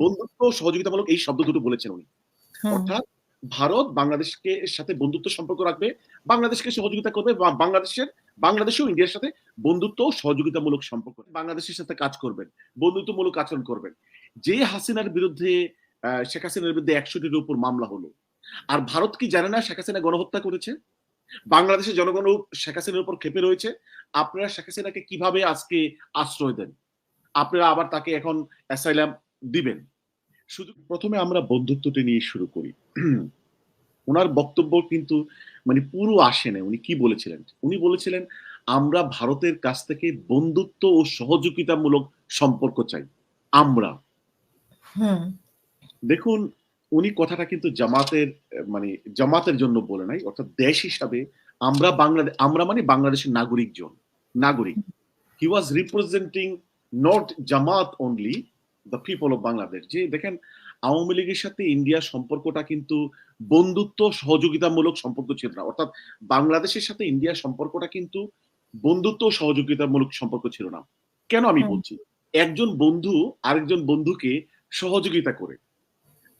বন্ধুত্ব সহযোগিতামূলক এই শব্দ দুটো বলেছেন উনি। অর্থাৎ ভারত বাংলাদেশকে সাথে বন্ধুত্ব সম্পর্ক রাখবে বাংলাদেশকে সহযোগিতা করবে বা বাংলাদেশের বাংলাদেশও ইন্ডিয়ার সাথে বন্ধুত্ব ও সহযোগিতামূলক সম্পর্ক বাংলাদেশের সাথে কাজ করবেন বন্ধুত্বমূলক আচরণ করবেন। যে হাসিনার বিরুদ্ধে শেখ হাসিনার বিরুদ্ধে একশোটির উপর মামলা হলো আর ভারত কি জানে না শেখ হাসিনা গণহত্যা করেছে? বাংলাদেশের জনগণ শেখ হাসিনার উপর ক্ষেপে রয়েছে। আপনারা শেখ হাসিনাকে কীভাবে আজকে আশ্রয় দেন? আপনারা আবার তাকে এখন অ্যাসাইলাম দিবেন। শুধু প্রথমে আমরা বন্ধুত্বটি নিয়ে শুরু করি। ওনার বক্তব্য কিন্তু মানে পুরো আসে না উনি কি বলেছিলেন? উনি বলেছিলেন আমরা ভারতের কাছ থেকে বন্ধুত্ব ও সহযোগিতামূলক সম্পর্ক চাই। আমরা। দেখুন উনি কথাটা কিন্তু জামাতের মানে জামাতের জন্য বলে নাই অর্থাৎ দেশ হিসাবে আমরা বাংলাদেশ আমরা মানে বাংলাদেশের নাগরিক জন নাগরিক। He was representing not Jamaat only the people of Bangladesh যে দেখেন আওয়ামী লীগের সাথে ইন্ডিয়ার সম্পর্কটা কিন্তু বন্ধুত্ব সহযোগিতামূলক সম্পর্ক ছিল না। অর্থাৎ বাংলাদেশের সাথে ইন্ডিয়ার সম্পর্কটা কিন্তু বন্ধুত্ব সহযোগিতামূলক সম্পর্ক ছিল না। কেন আমি বলছি? একজন বন্ধু আরেকজন বন্ধুকে সহযোগিতা করে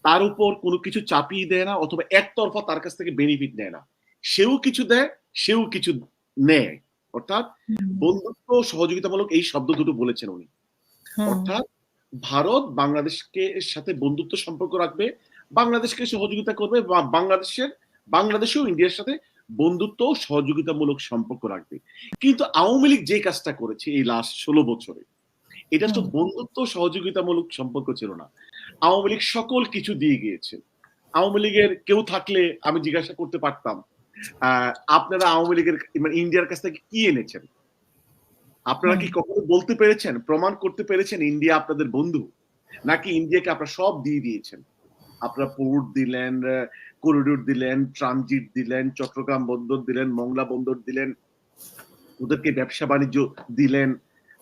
তার উপর কোনো কিছু চাপিয়ে দেয় না অথবা একতরফা তার কাছ থেকে বেনিফিট নেয় না। সেও কিছু দেয় সেও কিছু নেয়। অর্থাৎ বন্ধুত্ব সহযোগিতামূলক এই শব্দ দুটো বলেছেন উনি। অর্থাৎ ভারত বাংলাদেশকে সাথে বন্ধুত্ব সম্পর্ক রাখবে বাংলাদেশকে সহযোগিতা করবে বা বাংলাদেশের বাংলাদেশেও ইন্ডিয়ার সাথে বন্ধুত্ব ও সহযোগিতামূলক সম্পর্ক রাখবে। কিন্তু আওয়ামী লীগ যে কাজটা করেছে এই লাস্ট ষোলো বছরে এটা তো বন্ধুত্ব সহযোগিতামূলক সম্পর্ক ছিল না। আওয়ামী লীগ সকল কিছু দিয়ে গিয়েছে। আওয়ামী লীগের কেউ থাকলে আমি জিজ্ঞাসা করতে পারতাম আহ, আপনারা আওয়ামী লীগের মানে ইন্ডিয়ার কাছ থেকে কি এনেছেন? আপনারা কি কখনো বলতে পেরেছেন প্রমাণ করতে পেরেছেন ইন্ডিয়া আপনাদের বন্ধু? নাকি ইন্ডিয়াকে আপনারা সব দিয়ে দিয়েছেন? আপনারা পোর্ট দিলেন করিডোর দিলেন ট্রানজিট দিলেন চট্টগ্রাম বন্দর দিলেন মংলা বন্দর দিলেন ওদেরকে ব্যবসা বাণিজ্য দিলেন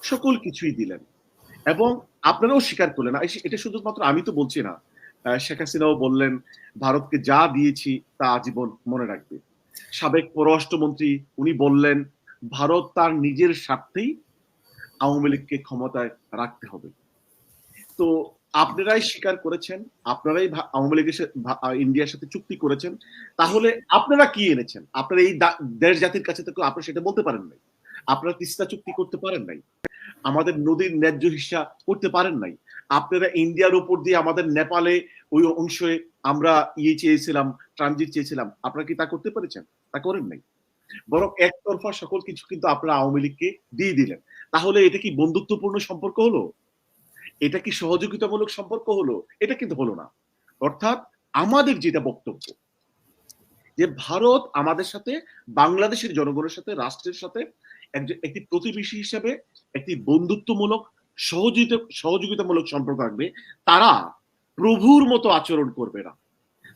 সকল কিছুই দিলেন। এবং আপনারাও স্বীকার করলেন। এটা শুধুমাত্র আমি তো বলছি না শেখ হাসিনাও বললেন ভারতকে যা দিয়েছি তা আজীবন মনে রাখবে। সাবেক পররাষ্ট্রমন্ত্রী উনি বললেন ভারত তার নিজের স্বার্থেই আওয়ামী লীগকে ক্ষমতায় রাখতে হবে। তো আপনারাই স্বীকার করেছেন, আপনারাই আওয়ামী লীগের ইন্ডিয়ার সাথে চুক্তি করেছেন। তাহলে আপনারা কি এনেছেন? আপনারা এই দেশ জাতির কাছে তো আপনারা সেটা বলতে পারেন নাই। আপনারা তিস্তা চুক্তি করতে পারেন নাই। আমাদের নদীর ন্যায্য হিসা করতে পারেন নাই। আপনারা ইন্ডিয়ার উপর দিয়ে আমাদের নেপালে ওই অংশে আমরা ইয়ে চেয়েছিলাম, ট্রানজিট চেয়েছিলাম। আপনারা কি তা করতে পেরেছেন? তা করেন নাই। বরং একতরফা সকল কিছু কিন্তু আপনারা আওয়ামী লীগকে দিয়ে দিলেন। তাহলে এটা কি বন্ধুত্বপূর্ণ সম্পর্ক হলো? এটা কি সহযোগিতামূলক সম্পর্ক হলো? এটা কিন্তু হলো না। অর্থাৎ আমাদের যেটা বক্তব্য, যে ভারত আমাদের সাথে, বাংলাদেশের জনগণের সাথে, রাষ্ট্রের সাথে একজন- একটি প্রতিবেশী হিসেবে একটি বন্ধুত্বমূলক, সহযোগিতা, সহযোগিতামূলক সম্পর্ক রাখবে, তারা প্রভুর মতো আচরণ করবে না।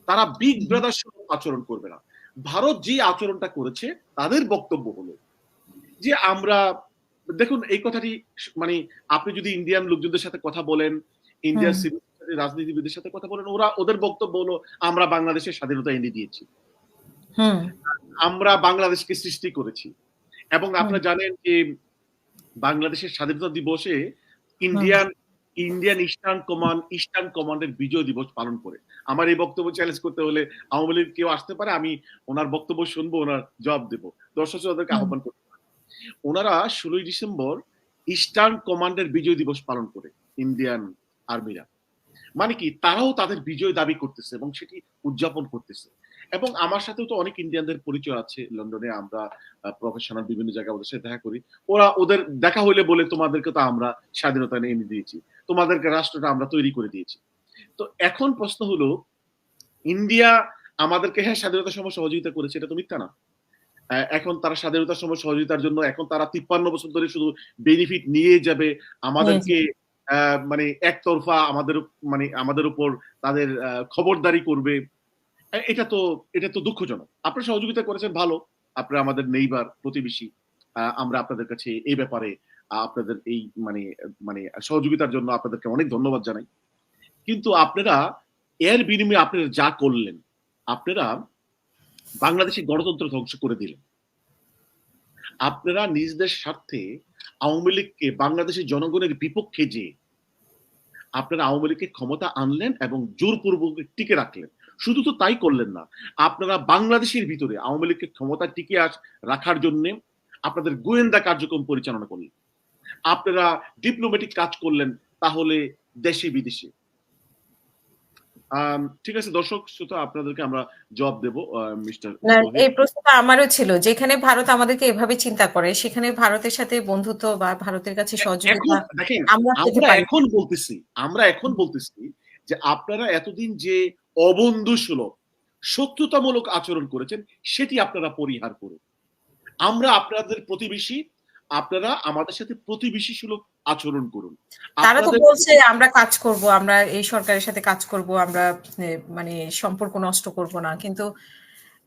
তারা বিগ ব্রাদার আচরণ করবে না। ভারত যে আচরণটা করেছে তাদের বক্তব্য হলো যে আমরা দেখুন এই কথাটি মানে আপনি যদি ইন্ডিয়ান লোকজনদের সাথে কথা বলেন ইন্ডিয়ার সিভিল রাজনীতিবিদদের সাথে কথা বলেন ওরা ওদের বক্তব্য হলো আমরা বাংলাদেশের স্বাধীনতা এনে দিয়েছি। আমরা বাংলাদেশকে সৃষ্টি করেছি। এবং আপনারা জানেন যে বাংলাদেশের স্বাধীনতা দিবসে Indian Indian eastern command eastern কমান্ডের বিজয় দিবস পালন করে। আমার এই বক্তব্য চ্যালেঞ্জ করতে হলে আওয়ামী লীগ কেউ আসতে পারে আমি ওনার বক্তব্য শুনব ওনার জবাব দেবো। দর্শক শ্রোতাদেরকে আহ্বান করতে পারে ওনারা ষোলোই ডিসেম্বর ইস্টার্ন কমান্ডের বিজয় দিবস পালন করে ইন্ডিয়ান আর্মিরা মানে কি? তারাও তাদের বিজয় দাবি করতেছে এবং সেটি উদযাপন করতেছে। এবং আমার সাথেও তো অনেক ইন্ডিয়ানদের পরিচয় আছে লন্ডনে আমরা প্রফেশনাল বিভিন্ন জায়গায় ওদের সাথে দেখা করি। ওরা ওদের দেখা হইলে বলে তোমাদেরকে তো আমরা স্বাধীনতা এনে দিয়েছি। তোমাদেরকে রাষ্ট্রটা আমরা তৈরি করে দিয়েছি। তো এখন প্রশ্ন হলো ইন্ডিয়া আমাদেরকে হ্যাঁ স্বাধীনতার সময় সহযোগিতা করেছে এটা তো মিথ্যা না। এখন তারা স্বাধীনতার সময় সহযোগিতার জন্য এখন তারা তিপ্পান্ন বছর ধরে শুধু বেনিফিট নিয়ে যাবে। আমাদেরকে আহ, মানে একতরফা আমাদের মানে আমাদের উপর তাদের খবরদারি করবে। এটা তো এটা তো দুঃখজনক। আপনারা সহযোগিতা করেছেন, ভালো। আপনারা আমাদের নেইবার প্রতিবেশী। আমরা আপনাদের কাছে এই ব্যাপারে আপনাদের এই মানে মানে সহযোগিতার জন্য আপনাদেরকে অনেক ধন্যবাদ জানাই। কিন্তু আপনারা, এর বিনিময়ে আপনারা যা করলেন, আপনারা বাংলাদেশের গণতন্ত্র ধ্বংস করে দিলেন। আপনারা নিজেদের স্বার্থে আওয়ামী লীগকে, বাংলাদেশের জনগণের বিপক্ষে যে, আপনারা আওয়ামী লীগকে ক্ষমতা আনলেন এবং জোরপূর্বক টিকে রাখলেন। শুধু তো তাই করলেন না। আপনারা বাংলাদেশের ভিতরে আওয়ামী লীগকে ক্ষমতা টিকে আস রাখার জন্য আপনাদের গোয়েন্দা কার্যক্রম পরিচালনা করলেন। আপনারা ডিপ্লোম্যাটিক কাজ করলেন তাহলে দেশে বিদেশে। ঠিক আছে দর্শক শ্রোতা আপনাদেরকে আমরা জবাব দেব মিস্টার এই প্রশ্নটা আমারও ছিল যেখানে ভারত আমাদেরকে এভাবে চিন্তা করে সেখানে ভারতের সাথে বন্ধুত্ব বা ভারতের কাছে সহযোগিতা আমরা এখন বলতেছি আমরা এখন বলতেছি যে আপনারা এতদিন যে অবন্ধু সুলভ। শত্রুতামূলক আচরণ করেছেন সেটি আপনারা পরিহার করুন। আমরা আপনাদের প্রতিবেশী আপনারা আমাদের সাথে প্রতিবেশী সুলভ আচরণ করুন। তারা তো বলছে আমরা কাজ করব আমরা এই সরকারের সাথে কাজ করব আমরা মানে সম্পর্ক নষ্ট করব না। কিন্তু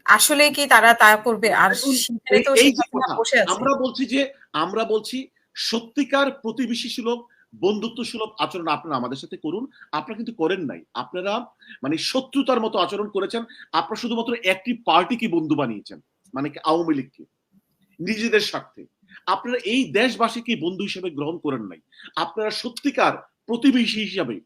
আসলে কি তারা তা করবে? আর আমরা বলছি যে আমরা বলছি সত্যিকার প্রতিবেশী সুলভ বন্ধুত্ব সুলভ আচরণ আপনারা আমাদের সাথে করুন। আপনারা কিন্তু করেন নাই। আপনারা মানে শত্রুতার মতো আচরণ করেছেন। আপনারা শুধুমাত্র একটি পার্টিকে বন্ধু বানিয়েছেন মানে কি আওয়ামী লীগকে। নিজেদের স্বার্থে। আপনারা এই দেশবাসীকে বন্ধু হিসেবে গ্রহণ করেন নাই। আপনারা সত্যিকার প্রতিবেশী হিসাবে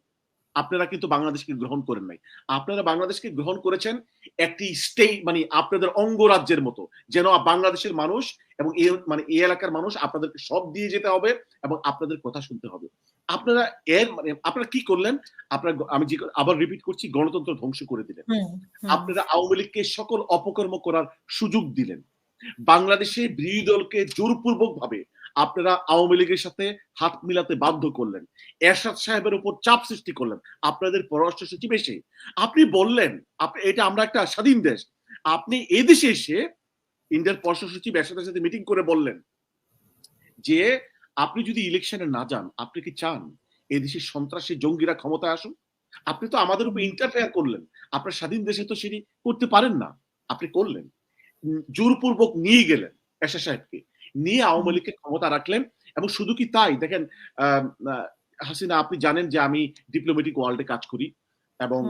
আপনারা কিন্তু বাংলাদেশকে গ্রহণ করেন নাই। আপনারা বাংলাদেশকে গ্রহণ করেছেন একটি স্টেট মানে আপনাদের অঙ্গরাজ্যের মতো। যেন বাংলাদেশের মানুষ এবং এই মানে এই এলাকার মানুষ আপনাদেরকে সব দিয়ে যেতে হবে এবং আপনাদের কথা শুনতে হবে। আপনারা এর মানে আপনারা কি করলেন? আপনারা আমি যে আবার রিপিট করছি গণতন্ত্র ধ্বংস করে দিলেন। আপনারা আওয়ামী লীগকে সকল অপকর্ম করার সুযোগ দিলেন। বাংলাদেশে বিরোধী দলকে জোরপূর্বক ভাবে আপনারা আওয়ামী লীগের সাথে হাত মিলাতে বাধ্য করলেন। এরশাদ সাহেবের উপর চাপ সৃষ্টি করলেন। আপনাদের পররাষ্ট্র সচিব এসে আপনি বললেন আপনি এটা আমরা একটা স্বাধীন দেশ। আপনি এদেশে এসে ইন্ডিয়ার পররাষ্ট্র সচিব এরশাদের সাথে মিটিং করে বললেন যে আপনি যদি ইলেকশনে না যান আপনি কি চান এদেশের সন্ত্রাসী জঙ্গিরা ক্ষমতায় আসুন আপনি তো আমাদের উপর ইন্টারফেয়ার করলেন। আপনার স্বাধীন দেশে তো সেটি করতে পারেন না। আপনি করলেন। জোরপূর্বক নিয়ে গেলেন এরশাদ সাহেবকে। নিয়ে আওয়ামী লীগকে ক্ষমতা রাখলেন এবং শুধু কি তাই? দেখেন হাসিনা আপনি জানেন যে আমি ডিপ্লোমেটিক ওয়ার্ল্ডে কাজ করি এবং।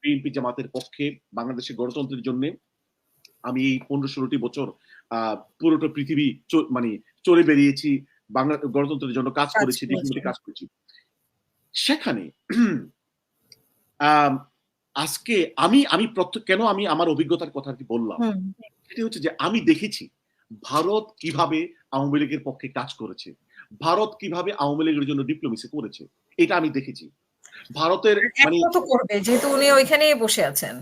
বিএনপি জামাতের পক্ষে বাংলাদেশের গণতন্ত্রের জন্য আমি এই পনেরো ষোলোটি বছর আহ, পুরোটা পৃথিবী মানে চলে বেরিয়েছি। বাংলা গণতন্ত্রের জন্য কাজ করেছি করেছি। কাজ করেছি। সেখানে আজকে আমি আমি কেন আমি আমার অভিজ্ঞতার কথা কি বললাম? সেটি হচ্ছে যে আমি দেখেছি ভারত কীভাবে আওয়ামী লীগের পক্ষে কাজ করেছে ভারত কীভাবে আওয়ামী লীগের জন্য ডিপ্লোমেসি করেছে এটা আমি দেখেছি। ভারতের মানে করবে যেহেতু উনি ওইখানেই বসে আছেন।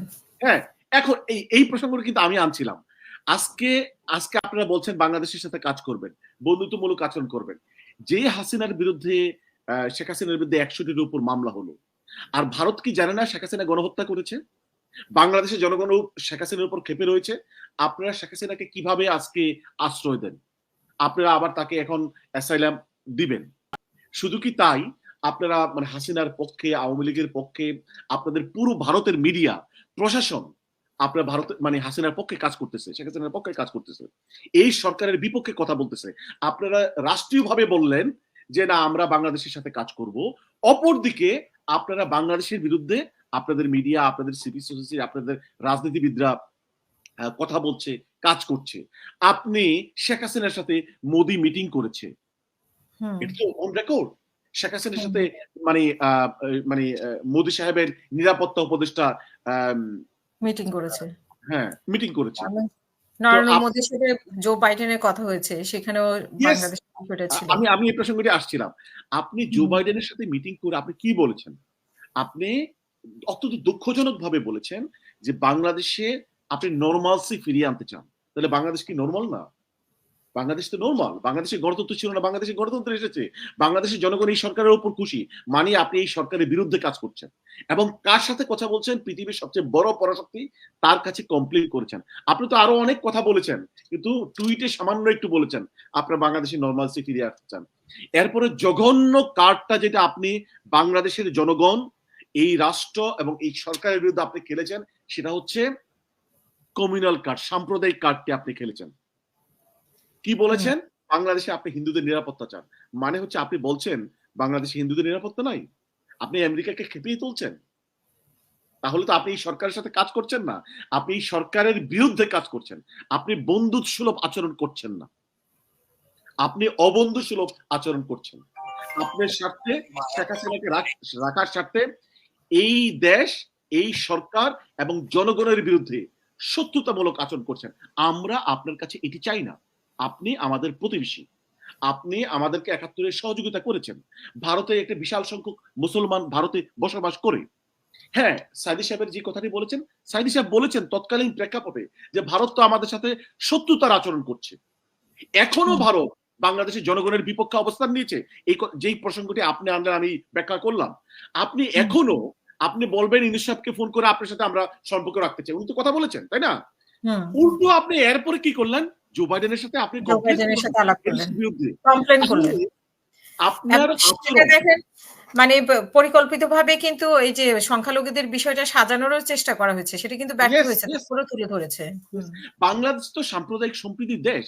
হ্যাঁ এখন এই এই প্রসঙ্গটা কিন্তু আমি আনছিলাম। আজকে আজকে আপনারা বলছেন বাংলাদেশের সাথে কাজ করবেন, বন্ধুত্বমূলক আচরণ করবেন। যে হাসিনার বিরুদ্ধে শেখ হাসিনার বিরুদ্ধে একশোটির উপর মামলা হলো, আর ভারত কি জানে না শেখ হাসিনা গণহত্যা করেছে? বাংলাদেশের জনগণ শেখ হাসিনার উপর ক্ষেপে রয়েছে। আপনারা শেখ হাসিনাকে কীভাবে আজকে আশ্রয় দেন? আপনারা আবার তাকে এখন অ্যাসাইলাম দিবেন। শুধু কি তাই? আপনারা মানে হাসিনার পক্ষে, আওয়ামী লীগের পক্ষে, আপনাদের পুরো ভারতের মিডিয়া, প্রশাসন আপনার ভারত মানে হাসিনার পক্ষে কাজ করতেছে শেখ হাসিনার পক্ষে কাজ করতেছে। এই সরকারের বিপক্ষে কথা বলতেছে। আপনারা রাষ্ট্রীয়ভাবে বললেন যে না আমরা বাংলাদেশের সাথে কাজ করব। অপরদিকে আপনারা বাংলাদেশের বিরুদ্ধে আপনাদের মিডিয়া আপনাদের সিভিল সোসাইটি আপনাদের রাজনীতিবিদরা কথা বলছে কাজ করছে। আপনি শেখ হাসিনার সাথে মোদি মিটিং করেছে। এটা তো অন রেকর্ড শেখ হাসিনার সাথে মানে আহ, মানে মোদি সাহেবের নিরাপত্তা উপদেষ্টা মিটিং করেছে। হ্যাঁ মিটিং করেছে। নরেন্দ্র মোদীর সাথে জো বাইডেনের কথা হয়েছে সেখানেও বাংলাদেশ আমি আমি এই প্রসঙ্গটি আসছিলাম আপনি জো বাইডেনের সাথে মিটিং করে আপনি কি বলেছেন? আপনি অত্যন্ত দুঃখজনক ভাবে বলেছেন যে বাংলাদেশে আপনি নর্মালসি ফিরিয়ে আনতে চান। তাহলে বাংলাদেশ কি নর্মাল না? বাংলাদেশ তো নর্মাল বাংলাদেশে গণতন্ত্র ছিল না বাংলাদেশে গণতন্ত্র এসেছে। বাংলাদেশের জনগণ এই সরকারের উপর খুশি মানে আপনি এই সরকারের বিরুদ্ধে কাজ করছেন। এবং কার সাথে কথা বলছেন? পৃথিবীর সবচেয়ে বড় পরাশক্তি তার কাছে কমপ্লেন করেছেন। আপনি তো আরও অনেক কথা বলেছেন, কিন্তু টুইটে সামান্য একটু বলেছেন, আপনার বাংলাদেশের নর্মালসি ফিরিয়ে আসতে চান। এরপরে জঘন্য কার্ডটা যেটা আপনি বাংলাদেশের জনগণ, এই রাষ্ট্র এবং এই সরকারের বিরুদ্ধে আপনি খেলেছেন, সেটা হচ্ছে কমিউনাল কার্ড সাম্প্রদায়িক কার্ডটি আপনি খেলেছেন। কি বলেছেন? বাংলাদেশে আপনি হিন্দুদের নিরাপত্তা চান। মানে হচ্ছে আপনি বলছেন, বাংলাদেশে হিন্দুদের নিরাপত্তা নাই? আপনি আমেরিকাকে খেপিয়ে তুলছেন? তাহলে তো আপনি এই সরকারের সাথে কাজ করছেন না। আপনি এই সরকারের বিরুদ্ধে কাজ করছেন। আপনি বন্ধুত সুলভ আচরণ করছেন না। আপনি অবন্ধু সুলভ আচরণ করছেন। আপনার স্বার্থে, শেখ হাসিনাকে রাখার স্বার্থে এই দেশ, এই সরকার এবং জনগণের বিরুদ্ধে শত্রুতামূলক আচরণ করছেন। আমরা আপনার কাছে এটি চাই না। আপনি আমাদের প্রতিবেশী। আপনি আমাদেরকে একাত্তরে সহযোগিতা করেছেন। ভারতে একটা বিশাল সংখ্যক মুসলমান ভারতে বসবাস করে। হ্যাঁ সাইদি সাহেবের যে কথাটি বলেছেন সাইদি সাহেব বলেছেন তৎকালীন প্রেক্ষাপটে যে ভারত তো আমাদের সাথে শত্রুতার আচরণ করছে। এখনও ভারত বাংলাদেশের জনগণের বিপক্ষে অবস্থান নিয়েছে। এই যেই প্রসঙ্গটি আপনি আনলেন আমি ব্যাখ্যা করলাম। আপনি এখনও আপনি বলবেন ইনুস সাহেবকে ফোন করে আপনার সাথে আমরা সম্পর্ক রাখতে চাই। উনি তো কথা বলেছেন তাই না? উল্টো আপনি এরপরে কি করলেন? জো বাইডেনের সাথে আপনি জো বাইডেনের সাথে আলাপ করলেন। কমপ্লেন করলেন। আপনার এবং সেটা আচরণ দেখেন মানে পরিকল্পিত ভাবে কিন্তু এই যে সংখ্যালঘুদের বিষয়টা সাজানোরও চেষ্টা করা হয়েছে সেটা কিন্তু ব্যর্থ হয়েছে পুরো তুলে ধরেছে। বাংলাদেশ তো সাম্প্রদায়িক সম্প্রীতির দেশ।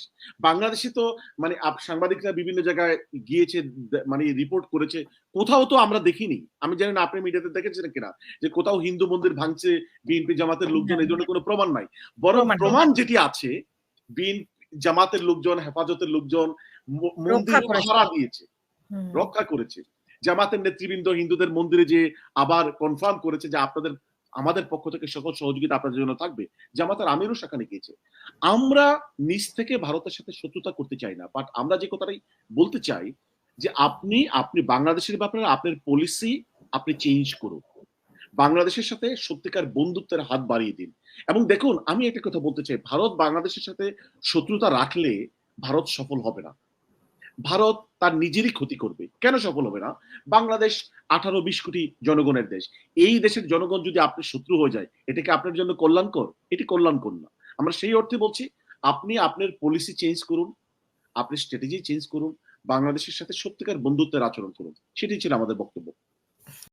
বাংলাদেশে তো মানে সাংবাদিকরা বিভিন্ন জায়গায় গিয়েছে মানে রিপোর্ট করেছে। কোথাও তো আমরা দেখিনি। আমি জানি না আপনি মিডিয়াতে দেখেছেন কিনা যে কোথাও হিন্দু মন্দির ভাঙছে বিএনপি জামাতের লোকজন এই জন্য কোনো প্রমাণ নাই। বরং প্রমাণ প্রমাণ যেটি আছে বিএনপি জামাতের লোকজন হেফাজতের লোকজন মন্দির পাহারা দিয়েছে রক্ষা করেছে। জামাতের নেতৃবৃন্দ হিন্দুদের মন্দিরে যে আবার কনফার্ম করেছে যে আপনাদের আমাদের পক্ষ থেকে সকল সহযোগিতা আপনাদের জন্য থাকবে জামাতের আমিরও সেখানে গিয়েছে। আমরা নিজ থেকে ভারতের সাথে শত্রুতা করতে চাই না বাট আমরা যে কথাটাই বলতে চাই যে আপনি আপনি বাংলাদেশের ব্যাপারে আপনার পলিসি আপনি চেঞ্জ করুন। বাংলাদেশের সাথে সত্যিকার বন্ধুত্বের হাত বাড়িয়ে দিন। এবং দেখুন, আমি একটা কথা বলতে চাই। ভারত বাংলাদেশের সাথে শত্রুতা রাখলে ভারত সফল হবে না। ভারত তার নিজেরই ক্ষতি করবে। কেন সফল হবে না? বাংলাদেশ আঠারো বিশ কোটি জনগণের দেশ। এই দেশের জনগণ যদি আপনার শত্রু হয়ে যায় এটাকে আপনার জন্য কল্যাণকর? এটি কল্যাণকর না। আমরা সেই অর্থে বলছি, আপনি আপনার পলিসি চেঞ্জ করুন আপনি স্ট্র্যাটেজি চেঞ্জ করুন, বাংলাদেশের সাথে সত্যিকার বন্ধুত্বের আচরণ করুন। সেটাই ছিল আমাদের বক্তব্য।